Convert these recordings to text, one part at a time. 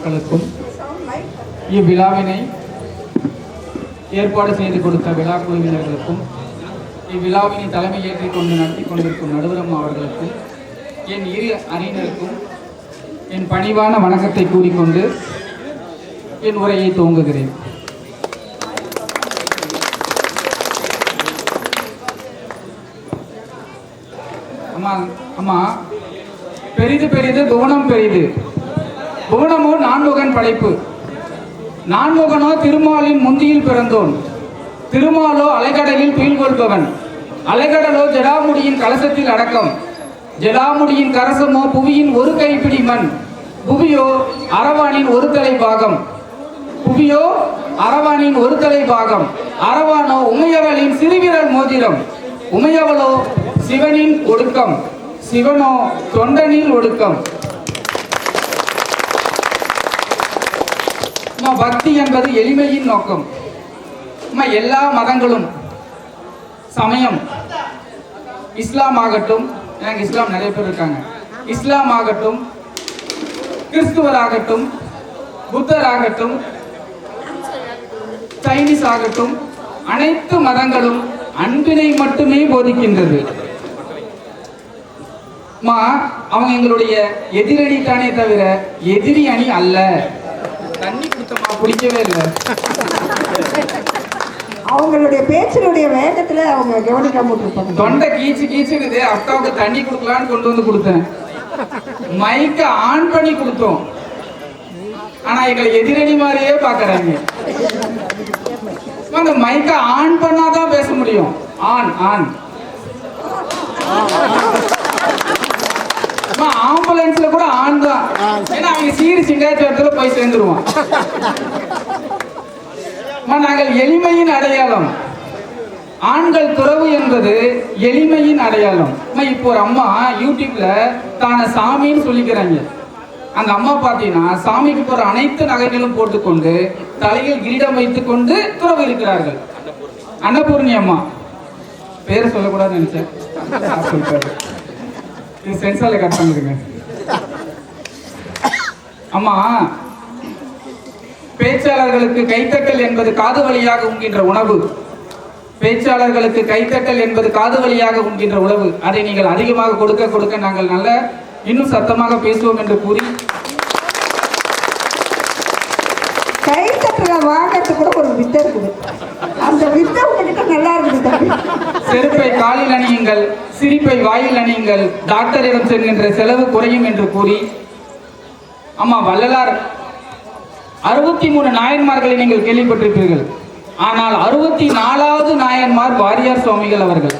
மக்களுக்கும் இவ்விழாவினை ஏற்பாடு செய்து கொடுத்த விழா குழுவினர்களுக்கும் இவ்விழாவினை தலைமை ஏற்றிக்கொண்டு நடத்தி கொண்டிருக்கும் நடுவரம் அவர்களுக்கும் என் இரு அணியினருக்கும் என் பணிவான வணக்கத்தை கூறிக்கொண்டு என் உரையை துவங்குகிறேன். அம்மா அம்மா பெரிது பெரிது துவனம் பெரிது. புவனமோ நான்முகன் படைப்பு. நான்முகனோ திருமாலின் முந்தியில் பிறந்தோன். திருமாலோ அலைகடலில் துயில் கொள்பவன் அலைகடலோ ஜடாமுடியின் கலசத்தில் அடக்கம். ஜடாமுடியின் கரசமோ புவியின் ஒரு கைப்பிடி மண். புவியோ அரவானின் ஒரு தலை பாகம். புவியோ அரவானின் ஒரு தலை பாகம். அரவானோ உமையவளின் சிறுவிரல் மோதிரம். உமையவளோ சிவனின் ஒடுக்கம். சிவனோ தொண்டனில் ஒடுக்கம். பக்தி என்பது எளிமையின் நோக்கம். எல்லா மதங்களும் சமயம் இஸ்லாம் ஆகட்டும் எனக்கு இஸ்லாம் நிறைய பேர் இருக்காங்க. இஸ்லாம் ஆகட்டும் கிறிஸ்துவர் ஆகட்டும் புத்தர் ஆகட்டும் சைனீஸ் ஆகட்டும் அனைத்து மதங்களும் அன்பினை மட்டுமே போதிக்கின்றது. அம்மா, அவங்க எங்களுடைய எதிரணி தானே தவிர எதிரி அணி அல்ல. தண்ணி குத்தமா குடிக்கவே இல்லை. அவங்களுடைய பேச்சினுடைய வேகத்துல அவங்க கவனிக்காம இருப்பாங்க தொண்டை கீச்சு கீச்சுக்குது. அக்காவுக்கு தண்ணி கொடுக்கலான்னு கொண்டு வந்து கொடுத்தேன். மைக்க ஆன் பண்ணி கொடுத்தோம். ஆனா எங்களை எதிரணி மாதிரியே பாக்குறாங்க. அந்த மைக்க ஆன் பண்ணாதான் பேச முடியும். On on. ஆம்புலன்ஸ்ல கூட ஆன் தான் ஏன்னா அவங்க சீடு சிங்காச்சோரத்துல போய் சேர்ந்துருவான். அம்மா, நாங்கள் எளிமையின் அடையாளம். ஆண்கள் துறவு என்பது எளிமையின் அடையாளம். இப்போ ஒரு அம்மா யூடியூப்ல தான சாமின்னு சொல்லிக்கிறாங்க. அந்த அம்மா பார்த்தீங்கன்னா சாமிக்கு போற அனைத்து நகைகளும் போட்டுக்கொண்டு தலையில் கிரீடம் வைத்துக்கொண்டு துறவு இருக்கிறார்கள். அன்னபூர்ணி அம்மா. பேர் சொல்லக்கூடாதுன்னு நினைச்சேன். இது சென்சாரில் கட் பண்ணிருங்க அம்மா பேச்சாளர்களுக்கு கைத்தட்டல் என்பது காது வழியாக உண்கின்ற உணவு. பேச்சாளர்களுக்கு கைத்தட்டல் என்பது காது வழியாக உண்கின்ற உணவு. அதை நீங்கள் அதிகமாக கொடுக்க கொடுக்க நாங்கள் நல்ல இன்னும் சத்தமாக பேசுவோம் என்று கூறி. கைத்தட்டலை வாங்கிறது கூட வித்தை இருக்குது அந்த வித்தை உங்ககிட்ட நல்லா இருக்குது தம்பி. செருப்பை காலில் அணியுங்கள் சிரிப்பை வாயில் அணியுங்கள் டாக்டரிடம் செல்கின்ற செலவு குறையும் என்று கூறி ஆமா வள்ளலார் அறுபத்தி மூணு நாயன்மார்களை நீங்கள் கேள்விப்பட்டிருப்பீர்கள். ஆனால் அறுபத்தி நாலாவது நாயன்மார் வாரியார் சுவாமிகள் அவர்கள்.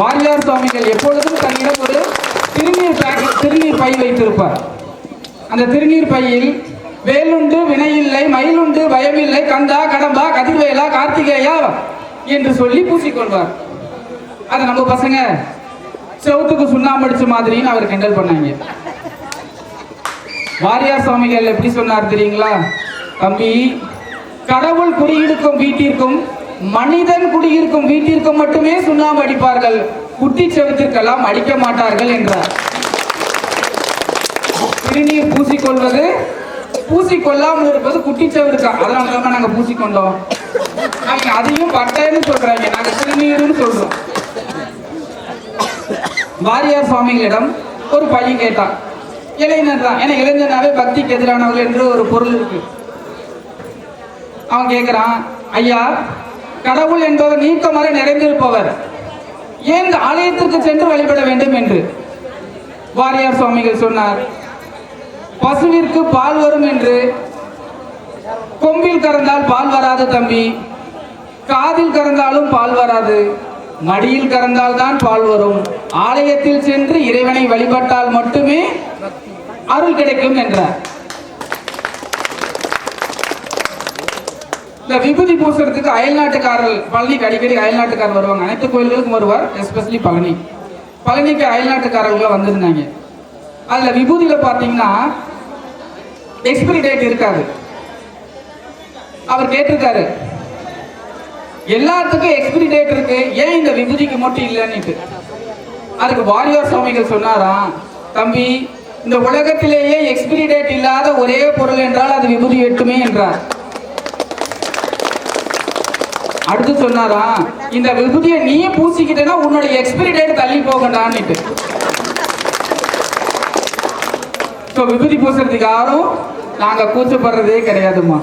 வாரியார் சுவாமிகள் எப்பொழுதும் தன்னிடம் ஒரு திருநீர் திருநீர் பை வைத்திருப்பார். அந்த திருநீர் பையில் வேலுண்டு வினையில்லை மயிலுண்டு பயமில்லை கந்தா கடம்பா கதிர்வேலா கார்த்திகேயா என்று சொல்லி பூசிக்கொள்வார். அதை நம்ம பசங்க செவத்துக்கு சுண்ணாம்பு அடிச்ச மாதிரின்னு அவர் கிண்டல் பண்ணாங்க. வாரியார் சுவாமிகள் எப்படி சொன்னார் தெரியுங்களா? தம்பி கடவுள் குடியிருக்கும் வீட்டிற்கும் மனிதன் குடியிருக்கும் வீட்டிற்கும் மட்டுமே சுண்ணாம்பு அடிப்பார்கள். குட்டி செவத்திற்கெல்லாம் அடிக்க மாட்டார்கள் என்றார். திருநீர் பூசிக்கொள்வது பூசிக்கொள்ளாமல் இருப்பது குட்டிச்சவருக்கா அதனால தான் பூசி கொண்டோம் அவங்க அதையும் பட்டைன்னு சொல்றாங்க. நாங்க திருநீர்னு சொல்றோம். வாரியார் சுவாமிகளிடம் ஒரு பையன் கேட்டான். இளைஞர் தான். ஏன்னா இளைஞனாவே பக்திக்கு எதிரானவர்கள் என்று ஒரு பொருள் இருக்கு. அவன் கேட்கிறான் ஐயா கடவுள் என்பவர் நீக்கமர நிறைந்திருப்பவர். ஏன் ஆலயத்திற்கு சென்று வழிபட வேண்டும் என்று? வாரியார் சுவாமிகள் சொன்னார் பசுவிற்கு பால் வரும் என்று கொம்பில் கறந்தால் பால் வராது தம்பி. காதில் கறந்தாலும் பால் வராது. மடியில் கறந்தால் தான் பால் வரும். ஆலயத்தில் சென்று இறைவனை வழிபட்டால் மட்டுமே அருள் கிடைக்கும் என்றார். இந்த விபூதி பூசுறதுக்கு அயல்நாட்டுக்காரர்கள் பழனிக்கு அடிக்கடி அயல்நாட்டுக்காரர் வருவாங்க. அனைத்து கோயில்களுக்கும் வருவார் எஸ்பெஷலி பழனி. பழனிக்கு அயல்நாட்டுக்காரர்கள் வந்திருந்தாங்க. அதுல விபூதியில பாத்தீங்கன்னா எக்ஸ்பிரி டேட் இருக்காது அவர் கேட்டிருக்காரு எல்லாத்துக்கும் எக்ஸ்பிரி டேட் இருக்கு. ஏன் இந்த விபூதிக்கு மட்டும் இல்லைன்னுட்டு? அதுக்கு வாரியார் சுவாமிகள் சொன்னாராம் தம்பி இந்த உலகத்திலேயே எக்ஸ்பிரி டேட் இல்லாத ஒரே பொருள் என்றால் அது விபூதி எட்டுமே என்றார். அடுத்து சொன்னாராம் இந்த விபூதியை நீ பூசிக்கிட்டேன்னா உன்னோட எக்ஸ்பிரி டேட் தள்ளி போகண்டான்னுட்டு. ஸோ விபூதி பூசுறதுக்கு யாரும் நாங்கள் கூச்சப்படுறதே கிடையாதும்மா.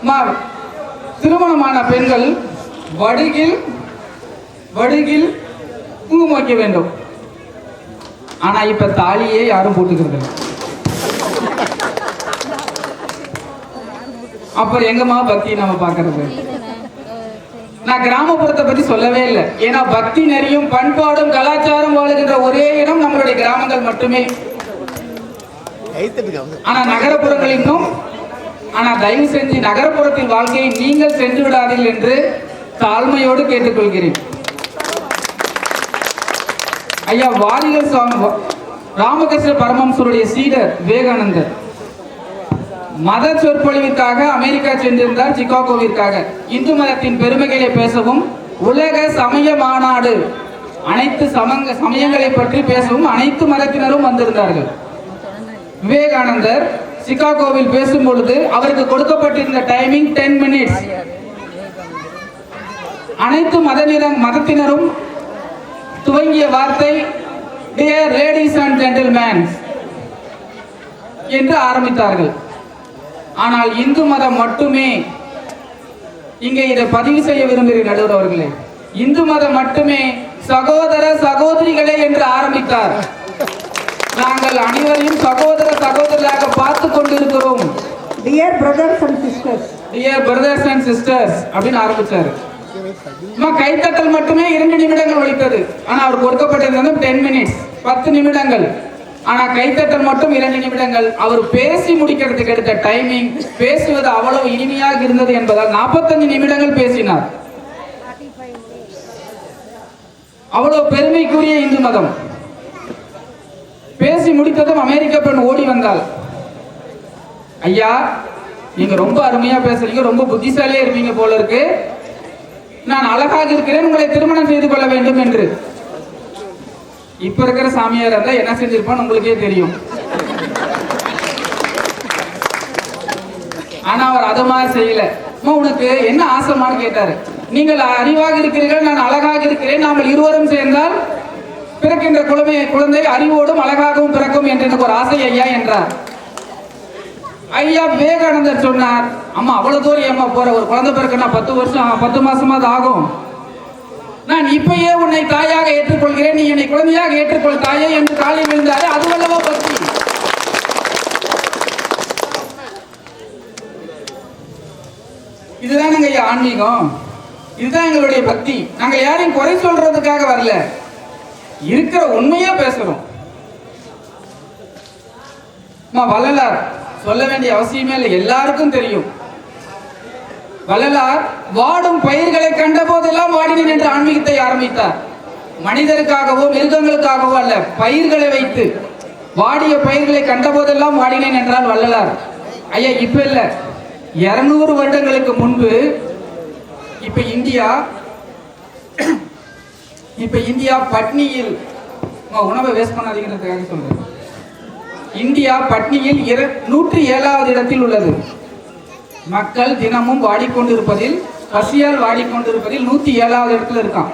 அம்மா, திருமணமான பெண்கள் வடுகில் வடுகில் குங்குமம் வைக்க வேண்டும். ஆனா இப்ப தாலியே யாரும் போட்டுக்கிறது அப்புறம் எங்கம்மா பக்தி நம்ம பார்க்கறது? நான் கிராமப்புறத்தை பத்தி சொல்லவே இல்லை. ஏன்னா பக்தி நெறியும் பண்பாடும் கலாச்சாரம் வாழுகின்ற ஒரே இடம் நம்மளுடைய கிராமங்கள் மட்டுமே. ஆனா நகரப்புறங்கள் இன்னும் ஆனா தயவு செஞ்சு நகரப்புறத்தின் வாழ்க்கையை நீங்கள் சென்று விடாதீர்கள் என்று தாழ்மையோடு கேட்டுக்கொள்கிறேன். ஐயா வாரிகள் சுவாமி ராமகிருஷ்ண பரமம்சருடைய சீடர் விவேகானந்தர். மத சொற்பொழிவிற்காக அமெரிக்கா சென்றிருந்தார் சிகாகோவிற்காக இந்து மதத்தின் பெருமைகளை பேசவும் உலக சமய மாநாடு அனைத்து சமங்க சமயங்களை பற்றி பேசவும் அனைத்து மதத்தினரும் வந்திருந்தார்கள். விவேகானந்தர் சிகாகோவில் பேசும் பொழுது அவருக்கு கொடுக்கப்பட்டிருந்த டைமிங் டென் மினிட்ஸ் அனைத்து மதநிலம் மதத்தினரும் துவங்கிய வார்த்தை டியர் லேடிஸ் அண்ட் ஜென்டில்மேன் என்று ஆரம்பித்தார்கள். ஆனால் இந்து மதம் மட்டுமே இங்கே இதை பதிவு செய்ய விரும்புகிறேன் நடுவர் அவர்களே. இந்து மதம் மட்டுமே சகோதர சகோதரிகளே என்று ஆரம்பித்தார். நாங்கள் அனைவரையும் சகோதர சகோதரியாக பார்த்து கொண்டிருக்கிறோம். Dear brothers and sisters dear brothers and sisters அப்படின்னு ஆரம்பிச்சாரு. அம்மா கைத்தட்டல் மட்டுமே இரண்டு நிமிடங்கள் ஒழித்தது. ஆனா அவருக்கு கொடுக்கப்பட்டிருந்தது டென் மினிட்ஸ் பத்து நிமிடங்கள். ஆனா கைத்தட்டல் மட்டும் இரண்டு நிமிடங்கள். அவர் பேசி முடிக்கிறதுக்கு எடுத்த டைமிங் பேசுவது அவ்வளவு இனிமையாக இருந்தது என்பதால் நாற்பத்தஞ்சு நிமிடங்கள் பேசினார். அவ்வளவு பெருமைக்குரிய இந்து மதம். பேசி முடித்ததும் அமெரிக்க பெண் ஓடி வந்தாள். ஐயா நீங்க ரொம்ப அருமையா பேசுறீங்க ரொம்ப புத்திசாலியா இருப்பீங்க போல இருக்கு. நான் அழகாக இருக்கிறேன் உங்களை திருமணம் செய்து கொள்ள வேண்டும் என்று. இப்ப இருக்கிற சாமியார் இருந்தா என்ன செஞ்சிருப்பான்னு உங்களுக்கே தெரியும். ஆனா அவர் அது மாதிரி செய்யல. அம்மா உனக்கு என்ன ஆசைமான்னு கேட்டாரு. நீங்கள் அறிவாக இருக்கிறீர்கள் நான் அழகாக இருக்கிறேன். நாங்கள் இருவரும் சேர்ந்தால் பிறக்கின்ற குழந்தை குழந்தை அறிவோடும் அழகாகவும் பிறக்கும் என்று எனக்கு ஒரு ஆசை ஐயா என்றார். ஐயா விவேகானந்தர் சொன்னார் அம்மா அவ்வளவு தூரம் ஏமா போற? ஒரு குழந்தை பிறக்கனா பத்து வருஷம் பத்து மாசமாவது ஆகும். நான் இப்பயே உன்னை தாயாக ஏற்றுக்கொள்கிறேன். நீ என்னை குழந்தையாக ஏற்றுக்கொள் தாயே என்று காலில் விழுந்தாரே அது வல்லவா பக்தி இதுதானுங்க ஐயா ஆன்மீகம். இதுதான் எங்களுடைய பக்தி. நாங்க யாரையும் குறை சொல்றதுக்காக வரல. இருக்கிற உண்மையா பேசுறோம். அம்மா வள்ளலார் சொல்ல வேண்டிய அவசியமே இல்லை. எல்லாருக்கும் தெரியும். வள்ளலார் வாடும் பயிர்களை கண்ட போதெல்லாம் வாடினேன் என்று ஆன்மீகத்தை ஆரம்பித்தார். மனிதருக்காகவோ மிருகங்களுக்காகவோ அல்ல பயிர்களை வைத்து வாடிய பயிர்களை கண்ட போதெல்லாம் வாடினேன் என்றால் வள்ளலார். ஐயா இப்ப இல்ல. இருநூறு வருடங்களுக்கு முன்பு இப்ப இந்தியா இப்ப இந்தியா பட்னியில் உணவை வேஸ்ட் பண்ணாதீங்கிறதுக்காக சொல்றேன். இந்தியா பட்னியில் நூற்றி ஏழாவது இடத்தில் உள்ளது. மக்கள் தினமும் வாடிக்கொண்டிருப்பதில் பசியால் வாடிக்கொண்டிருப்பதில் நூத்தி ஏழாவது இடத்துல இருக்கான்.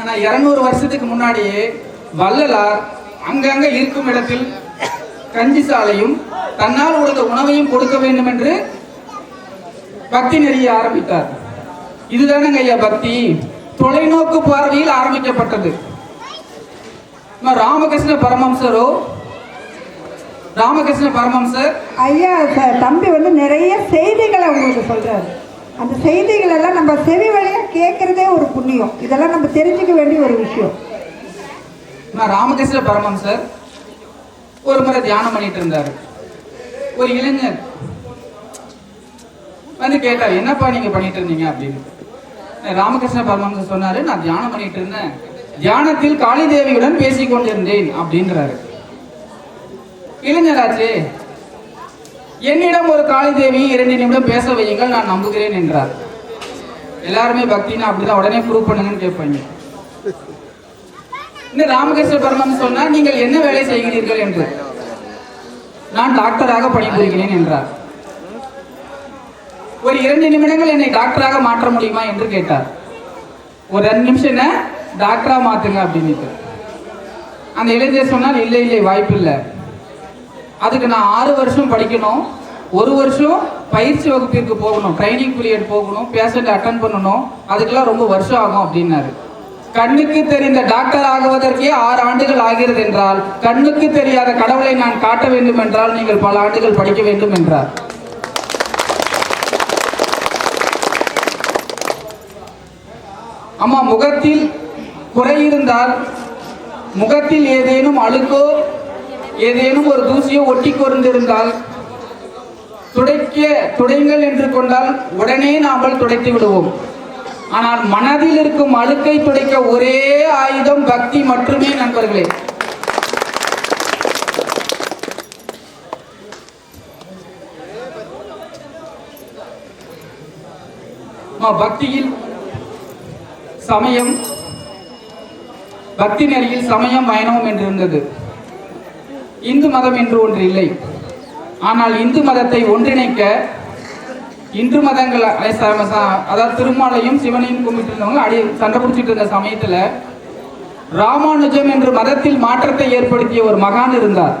ஆனா இருநூறு வருஷத்துக்கு முன்னாடியே வள்ளலார் அங்கங்க இருக்கும் இடத்தில் கஞ்சி சாலையும் தன்னால் உள்ள உணவையும் கொடுக்க வேண்டும் என்று பக்தி நெறிய ஆரம்பித்தார். இதுதானங்க ஐயா பக்தி? தொலைநோக்கு பார்வையில் ஆரம்பிக்கப்பட்டது. ராமகிருஷ்ண பரமம்சரோ ராமகிருஷ்ண பரமஹம்சர் ஐயா தம்பி வந்து நிறைய செய்திகளை உங்களுக்கு சொல்றாரு. அந்த செய்திகள் எல்லாம் நம்ம செவி வழியா கேட்கறதே ஒரு புண்ணியம். இதெல்லாம் நம்ம தெரிஞ்சுக்க வேண்டிய ஒரு விஷயம். நான் ராமகிருஷ்ண பரமஹம்சர் ஒரு முறை தியானம் பண்ணிட்டு இருந்தாரு. ஒரு இளைஞர் வந்து கேட்டார் என்னப்பா நீங்க பண்ணிட்டு இருந்தீங்க? அப்படின்னு. ராமகிருஷ்ண பரமஹம்சர் சொன்னாரு நான் தியானம் பண்ணிட்டு இருந்தேன். தியானத்தில் காளி தேவியுடன் பேசிக் கொண்டிருந்தேன் அப்படின்றாரு. இளைஞராச்சே என்னிடம் ஒரு காளி தேவி இரண்டு நிமிடம் பேச வையுங்கள் நான் நம்புகிறேன் என்றார். எல்லாருமே பக்தின்னு அப்படிதான் உடனே ப்ரூவ் பண்ணுங்கன்னு கேட்பாங்க. இந்த ராமகிருஷ்ண பரமம் சொன்னார் நீங்கள் என்ன வேலை செய்கிறீர்கள்? என்று. நான் டாக்டராக பணிபுரிகிறேன் என்றார். ஒரு இரண்டு நிமிடங்கள் என்னை டாக்டராக மாற்ற முடியுமா என்று கேட்டார். ஒரு ரெண்டு நிமிஷம் என்ன? டாக்டரா மாத்துங்க அப்படின்னு அந்த இளைஞர் சொன்னால் இல்லை இல்லை வாய்ப்பு இல்லை அதுக்கு நான் ஆறு வருஷம் படிக்கணும். ஒரு வருஷம் பயிற்சி வகுப்பிற்கு போகணும். ட்ரைனிங் பீரியட் போகணும். பேஷண்ட் அட்டன் பண்ணணும். அதுக்கெல்லாம் ரொம்ப வருஷம் ஆகும் அப்படின்னாரு. கண்ணுக்கு தெரிந்த டாக்டர் ஆகுவதற்கே ஆறு ஆண்டுகள் ஆகிறது என்றால் கண்ணுக்கு தெரியாத கடவுளை நான் காட்ட வேண்டும் என்றால் நீங்கள் பல ஆண்டுகள் படிக்க வேண்டும் என்றார். அம்மா முகத்தில் குறை இருந்தால் முகத்தில் ஏதேனும் அழுக்கோ ஏதேனும் ஒரு தூசியோ ஒட்டி கொண்டிருந்தால் துடைக்க துடைங்கள் என்று கொண்டால் உடனே நாமல் துடைத்து விடுவோம். ஆனால் மனதில் இருக்கும் அழுக்கை துடைக்க ஒரே ஆயுதம் பக்தி மட்டுமே நண்பர்களே. பக்தியில் சமயம் பக்தி நெறியில் சமயம் பயணம் என்று இருந்தது இந்து மதம் என்று ஒன்று இல்லை. ஆனால் இந்து மதத்தை ஒன்றிணைக்க இந்து மதங்கள் அதாவது திருமாலையும் சிவனையும் கும்பிட்டு அடி சண்டை பிடிச்சிட்டு இருந்த சமயத்தில் ராமானுஜம் என்று மதத்தில் மாற்றத்தை ஏற்படுத்திய ஒரு மகான் இருந்தார்.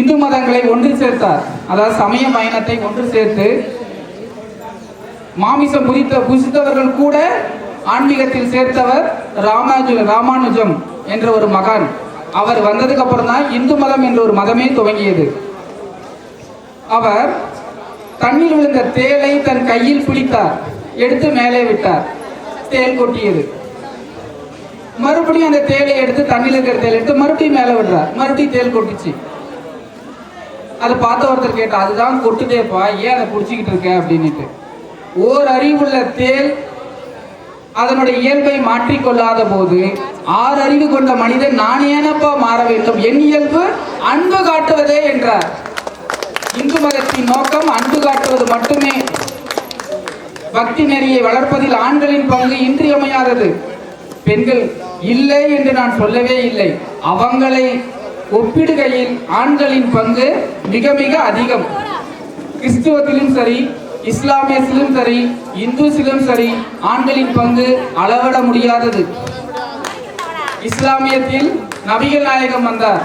இந்து மதங்களை ஒன்று சேர்த்தார். அதாவது சமய பயணத்தை ஒன்று சேர்த்து மாமிசம் புதித்த புசித்தவர்கள் கூட ஆன்மீகத்தில் சேர்த்தவர் ராமானு ராமானுஜம் என்ற ஒரு மகான். அவர் வந்ததுக்கு அப்புறம் தான் இந்து மதம் என்ற ஒரு மதமே துவங்கியது. அவர் தண்ணில் விழுந்த தேலை தன் கையில் பிடித்தார் எடுத்து மேலே விட்டார் தேல் கொட்டியது. மறுபடியும் அந்த தேலை எடுத்து தண்ணியில் இருக்கிற தேலை எடுத்து மறுபடியும் மேலே விடுறார். மறுபடியும் தேல் கொட்டிச்சு. அதை பார்த்த ஒருத்தர் கேட்டா அதுதான் கொட்டுதேப்பா ஏன் அதை பிடிச்சிக்கிட்டு இருக்க? அப்படின்ட்டு ஓர் அறிவுள்ள தேல் அதனுடைய இயல்பை மாற்றிக்கொள்ளாத போது ஆறு அறிவு கொண்ட மனிதன் நான் ஏனப்பா மாற வேண்டும்? என் இயல்பு அன்பு காட்டுவதே என்றார். இந்து மதத்தின் நோக்கம் அன்பு காட்டுவது மட்டுமே. பக்தி நெறியை வளர்ப்பதில் ஆண்களின் பங்கு இன்றியமையாதது. பெண்கள் இல்லை என்று நான் சொல்லவே இல்லை. அவங்களை ஒப்பிடுகையில் ஆண்களின் பங்கு மிக மிக அதிகம். கிறிஸ்துவத்திலும் சரி இஸ்லாமியத்திலும் சரி இந்துஸிலும் சரி ஆண்களின் பங்கு அளவிட முடியாதது. இஸ்லாமியத்தில் நபிகள் நாயகம் வந்தார்.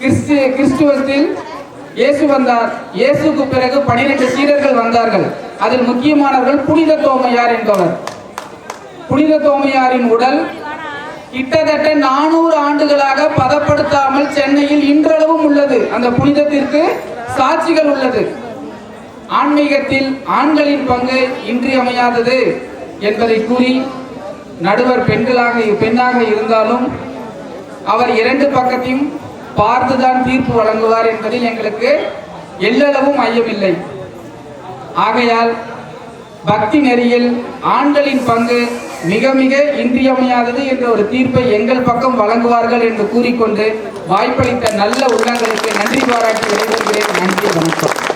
கிறிஸ்து கிறிஸ்துவத்தில் இயேசு வந்தார். இயேசுக்கு பிறகு பனிரெண்டு சீரர்கள் வந்தார்கள். அதில் முக்கியமானவர்கள் புனித தோமையார் என்பவர். புனித தோமையாரின் உடல் கிட்டத்தட்ட நானூறு ஆண்டுகளாக பதப்படுத்தாமல் சென்னையில் இன்றளவும் உள்ளது. அந்த புனிதத்திற்கு சாட்சிகள் உள்ளது. ஆன்மீகத்தில் ஆண்களின் பங்கு இன்றியமையாதது என்பதை கூறி நடுவர் பெண்களாக பெண்ணாக இருந்தாலும் அவர் இரண்டு பக்கத்தையும் பார்த்துதான் தீர்ப்பு வழங்குவார் என்பதில் எங்களுக்கு எல்லளவும் ஐயமில்லை. ஆகையால் பக்தி நெறியில் ஆண்களின் பங்கு மிக மிக இன்றியமையாதது என்ற ஒரு தீர்ப்பை எங்கள் பக்கம் வழங்குவார்கள் என்று கூறிக்கொண்டு வாய்ப்பளித்த நல்ல உள்ளங்களுக்கு நன்றி பாராட்டி விடைபெறுகிறேன். நன்றி வணக்கம்.